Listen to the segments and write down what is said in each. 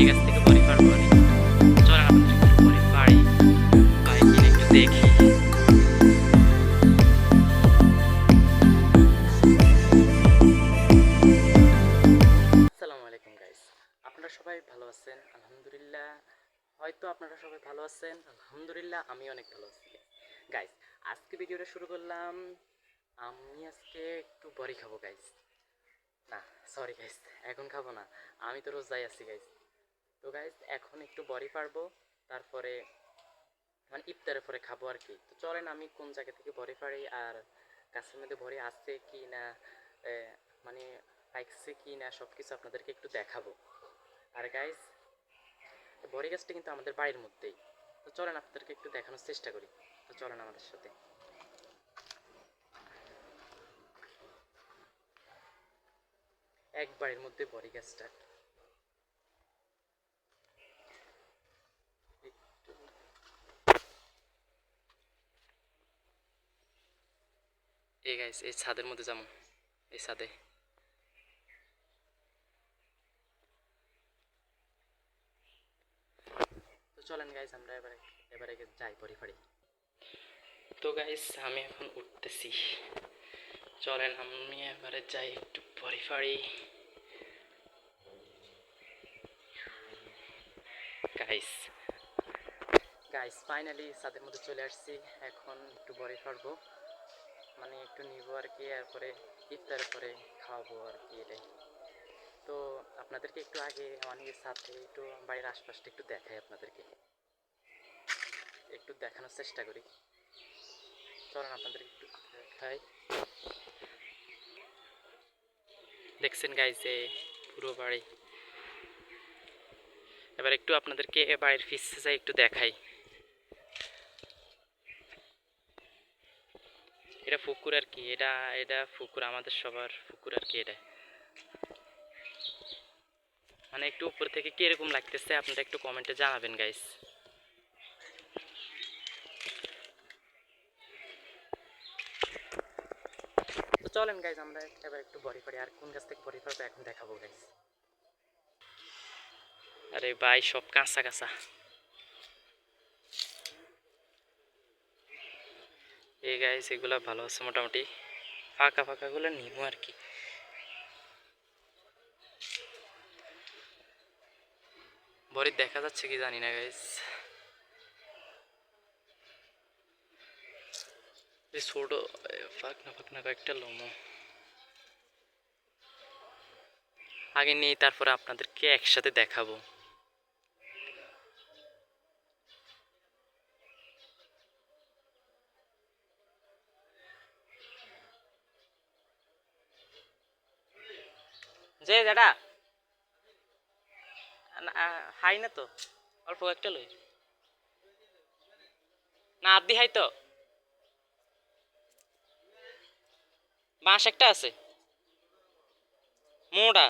এই গাছ একটু দেখি। আসসালামু আলাইকুম গাইস আপনারা সবাই ভালো আছেন? আলহামদুলিল্লাহ। হয়তো আপনারা সবাই ভালো আছেন। আলহামদুলিল্লাহ আমি অনেক ভালো আছি। গাইস আজকে ভিডিওটা শুরু করলাম। আমি আজকে একটু বড়ি খাব গাইস না সরি গাইস এখন খাব না। আমি তো রোজ যাই আছি গাইস তো গাইস এখন একটু বড়ি পারব, তারপরে মানে ইফতারের পরে খাব আর কি। তো চলেন আমি কোন জায়গা থেকে বড়ি পারি আর গাছের মধ্যে ভরে আছে কি না মানে পাইকছে কি না সব কিছু আপনাদেরকে একটু দেখাবো। আর গাইস বড়ি গাছটা কিন্তু আমাদের বাড়ির মধ্যেই। তো চলেন আপনাদেরকে একটু দেখানোর চেষ্টা করি। তো চলেন আমাদের সাথে। এক বাড়ির মধ্যে বড়ি গাছটা এই গাইস এই ছাদের মধ্যে যাব। এই ছাদে। তো চলেন গাইস আমরা এবারে এবারে যাই, পরি ফাড়ি। তো গাইস আমি এখন উঠতেছি। চলেন, আমি এবারে যাই একটু পরি ফাড়ি। গাইস গাইস ফাইনালি ছাদের মধ্যে চলে আসছি। এখন একটু বড়ি ফাড়বো। মানে একটু নিবো আর কি এরপরে ইফতার করে খাওয়াবো আর কি এটাই। তো আপনাদেরকে একটু আগে মানে সাথে একটু বাড়ির আশপাশটা একটু দেখাই আপনাদেরকে। একটু দেখানোর চেষ্টা করি। চলেন আপনাদের একটু দেখাই। দেখছেন গাইছে পুরো বাড়ি। এবার একটু আপনাদেরকে বাড়ির ফিসে একটু দেখাই। এটা পুকুর আর কি, এটা এটা পুকুর আমাদের সবার পুকুর আর কি এটা মানে একটু উপর থেকে কীরকম লাগতেছে, আপনারা একটু কমেন্টে জানাবেন গাইস তো চলেন গাইস আমরা এবার একটু বড়ি পাড়ি আর কোন গাছ থেকে বড়ি পাড়বো এখন দেখাবো গাইস আরে ভাই, সব কাঁচা কাঁচা। এই গাইস এগুলো ভালো আছে মোটামুটি। ফাঁকা ফাঁকাগুলো নিবো আর কি। বড়ি দেখা যাচ্ছে কি জানি না গাইস ছোট ফাঁকনা ফাঁকনা কয়েকটা লোমো। আগে নিয়ে তারপরে আপনাদেরকে একসাথে দেখাবো। যে, দাদা। হাই না তো? অল্প একটা লই না আদি হাই তো? বাঁশ একটা আছে। মোড়া।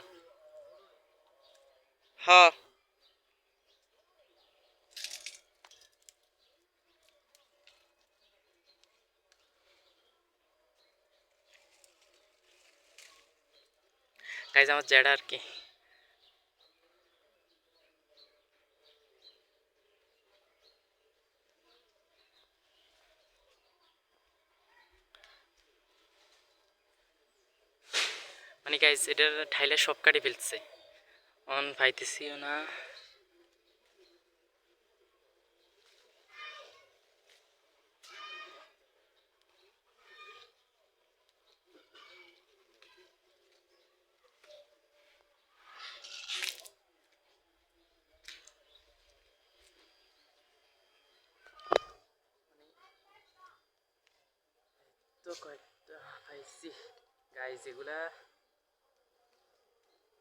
হ। গাইজ আমার জেডা আর কি। মানে গাইজ এটা ঠাইলে সব কাটি ফেলছে অন পাইতেছিও না। তো কয়েকটা পাইছি। গাইজ এগুলা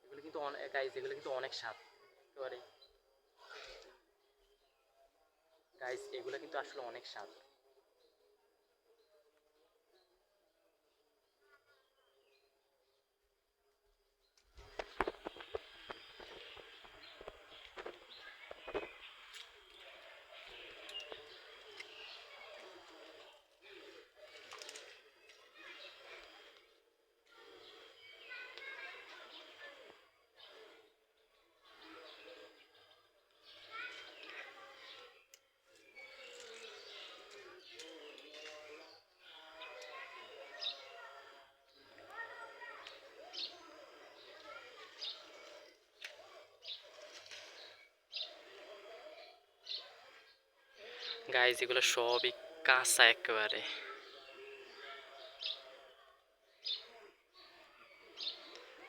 এগুলো কিন্তু অনেক গাইজ এগুলো কিন্তু অনেক সাপ একেবারে। গাইজ এগুলো কিন্তু আসলে অনেক স্বাদ। গাইজ এগুলো সবই কাঁচা একেবারে।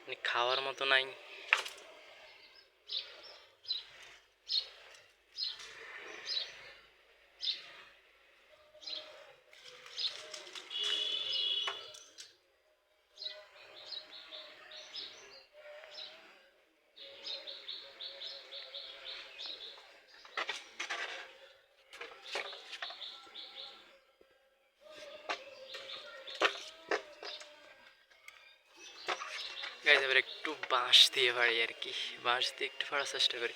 মানে খাওয়ার মতো নাই। গাইজ এবার একটু বাঁশ দিয়ে পারি আর কি। বাঁশ দিয়ে একটু ফাড়ার চেষ্টা করি।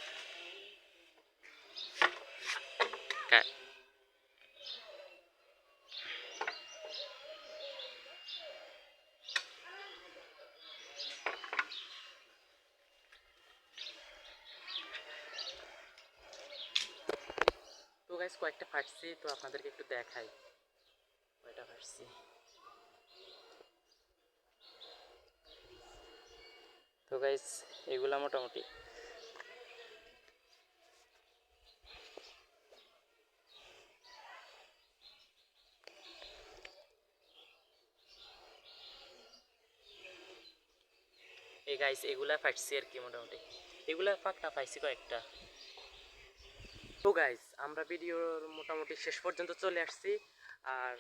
তো গাইজ কয়েকটা ফাটছি, তো আপনাদেরকে একটু দেখাই। কয়টা ফাটছি? তো গাইস এগুলা মোটামুটি। এই গাইস এগুলা ফাটছি আর কি মোটামুটি। এগুলা ফাঁক পাইছি কয়েকটা। তো গাইস আমরা ভিডিওর মোটামুটি শেষ পর্যন্ত চলে আসছি। আর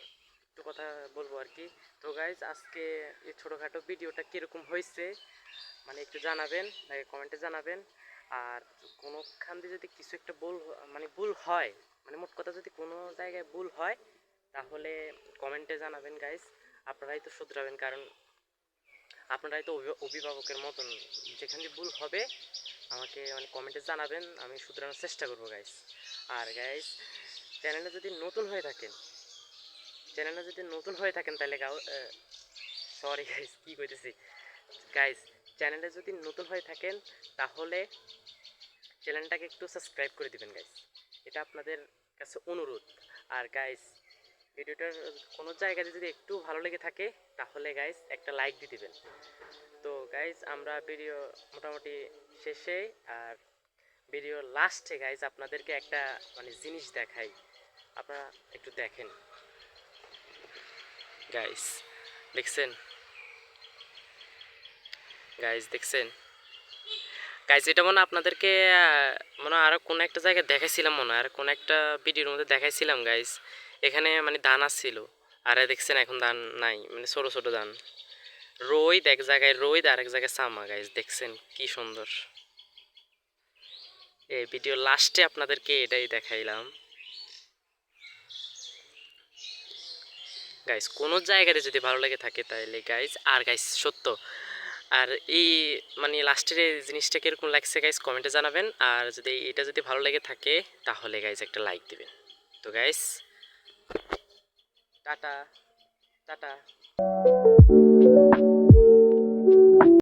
একটু কথা বলব আর কি। তো গাইস আজকে এই ছোটোখাটো ভিডিওটা কীরকম হয়েছে মানে একটু জানাবেন কমেন্টে জানাবেন। আর কোনোখান দিয়ে যদি কিছু একটা ভুল মানে ভুল হয় মানে মোট কথা যদি কোনো জায়গায় ভুল হয়, তাহলে কমেন্টে জানাবেন গাইস আপনারাই তো শুধরাবেন, কারণ আপনারাই তো অভিভাবকের মতন। যেখান দিয়ে ভুল হবে, আমাকে মানে কমেন্টে জানাবেন, আমি শুধরানোর চেষ্টা করব গাইস আর গাইস চ্যানেলে যদি নতুন হয়ে থাকেন চ্যানেলে যদি নতুন হয়ে থাকেন তাহলে গাও সরি গাইস কী কইতেছি? গাইস চ্যানেলে যদি নতুন হয়ে থাকেন, তাহলে চ্যানেলটাকে একটু সাবস্ক্রাইব করে দিবেন গাইস এটা আপনাদের কাছে অনুরোধ। আর গাইস ভিডিওটার কোনো জায়গাতে যদি একটু ভালো লেগে থাকে, তাহলে গাইস একটা লাইক দিয়ে দিবেন। তো গাইস আমরা ভিডিও মোটামুটি শেষে আর ভিডিও লাস্টে গাইস আপনাদেরকে একটা মানে জিনিস দেখাই। আপনারা একটু দেখেন। গাইস দেখছেন? গাইজ দেখছেন? গাইজ এটা মনে আপনাদেরকে মনে আরও কোনো একটা জায়গায় দেখাইছিলাম মনে হয়, আর কোনো একটা ভিডিওর মধ্যে দেখাইছিলাম গাইজ এখানে মানে ধান আসছিল। আর, দেখছেন, এখন ধান নাই মানে ছোটো ছোটো ধান। রোদ, এক জায়গায় রোদ আর এক জায়গায় সামা গাইজ দেখছেন কি সুন্দর। এই ভিডিও লাস্টে আপনাদেরকে এটাই দেখাইলাম। গাইজ কোনো জায়গাতে যদি ভালো লেগে থাকে তাহলে গাইজ আর গাইজ সত্য আর এই মানে লাস্টের এই জিনিসটা কীরকম লাগছে গাইজ কমেন্টে জানাবেন। আর যদি এটা যদি ভালো লেগে থাকে, তাহলে গাইজ একটা লাইক দেবেন। তো গাইজ টাটা টাটা।